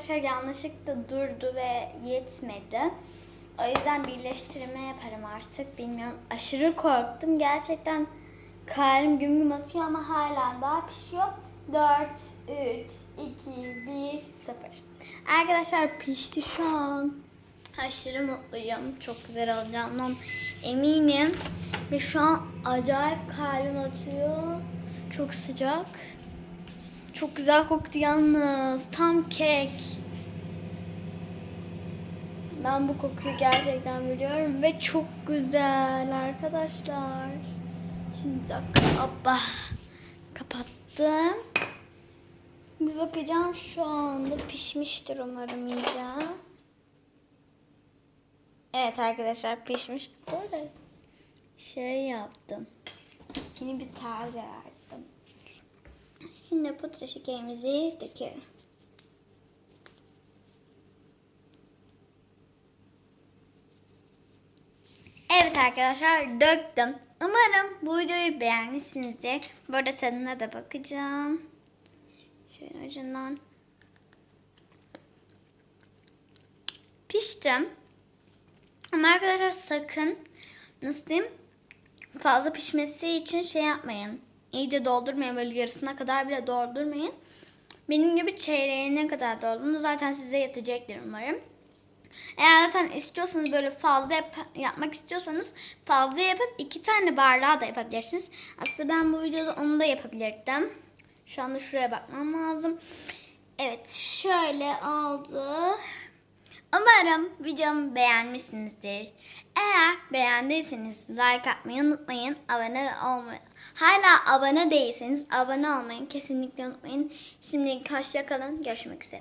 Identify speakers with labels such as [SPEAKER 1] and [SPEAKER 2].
[SPEAKER 1] arkadaşlar yanlışlıkla durdu ve yetmedi. O yüzden birleştirme yaparım artık. Bilmiyorum. Aşırı korktum. Gerçekten kalbim güm güm atıyor ama hala daha pişiyor. 4, 3, 2, 1, 0. Arkadaşlar pişti şu an. Aşırı mutluyum. Çok güzel olacağından eminim. Ve şu an acayip kalbim atıyor. Çok sıcak. Çok güzel koktu yalnız. Tam kek. Ben bu kokuyu gerçekten biliyorum ve çok güzel arkadaşlar. Şimdi dakika. Hoppa. Kapattım. Bir bakacağım şu anda pişmiştir umarım iyice. Evet arkadaşlar pişmiş. Bu arada şey yaptım. Yeni bir tarz yarattım. Şimdi pudra şekerimizi döküyorum. Evet arkadaşlar döktüm. Umarım bu videoyu beğenmişsinizdir. Bu arada tadına da bakacağım. Şöyle ucundan. Piştim. Ama arkadaşlar sakın nasıl diyeyim fazla pişmesi için şey yapmayın. İyice doldurmayın böyle yarısına kadar bile doldurmayın. Benim gibi çeyreğine kadar doldurun. Zaten size yatacaktır umarım. Eğer zaten istiyorsanız böyle fazla yap- yapmak istiyorsanız fazla yapıp iki tane bardağı da yapabilirsiniz. Aslında ben bu videoda onu da yapabilirdim. Şu anda şuraya bakmam lazım. Evet şöyle oldu. Umarım videomu beğenmişsinizdir. Eğer beğendiyseniz like atmayı unutmayın. Abone olmayı. Hala abone değilseniz abone olmayı kesinlikle unutmayın. Şimdi hoşça kalın. Görüşmek üzere.